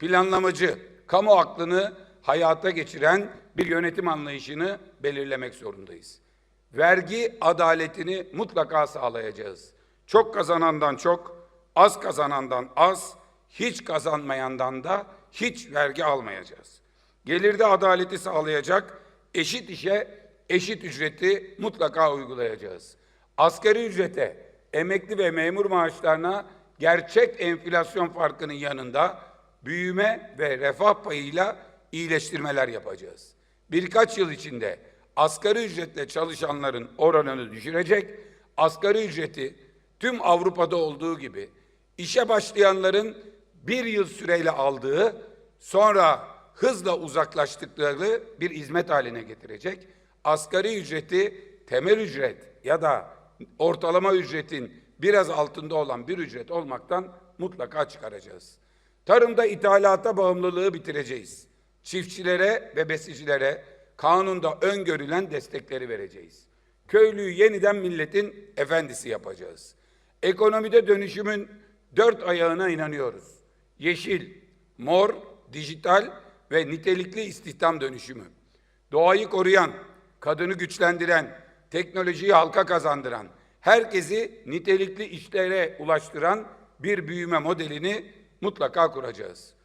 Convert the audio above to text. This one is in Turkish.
planlamacı, kamu aklını hayata geçiren bir yönetim anlayışını belirlemek zorundayız. Vergi adaletini mutlaka sağlayacağız. Çok kazanandan çok, az kazanandan az, hiç kazanmayandan da hiç vergi almayacağız. Gelirde adaleti sağlayacak, eşit işe eşit ücreti mutlaka uygulayacağız. Asgari ücrete, emekli ve memur maaşlarına gerçek enflasyon farkının yanında büyüme ve refah payıyla iyileştirmeler yapacağız. Birkaç yıl içinde asgari ücretle çalışanların oranını düşürecek, asgari ücreti tüm Avrupa'da olduğu gibi işe başlayanların bir yıl süreyle aldığı, sonra hızla uzaklaştıkları bir hizmet haline getirecek. Asgari ücreti temel ücret ya da ortalama ücretin biraz altında olan bir ücret olmaktan mutlaka çıkaracağız. Tarımda ithalata bağımlılığı bitireceğiz. Çiftçilere ve besicilere kanunda öngörülen destekleri vereceğiz. Köylüyü yeniden milletin efendisi yapacağız. Ekonomide dönüşümün dört ayağına inanıyoruz. Yeşil, mor, dijital ve nitelikli istihdam dönüşümü. Doğayı koruyan, kadını güçlendiren, teknolojiyi halka kazandıran, herkesi nitelikli işlere ulaştıran bir büyüme modelini mutlaka kuracağız.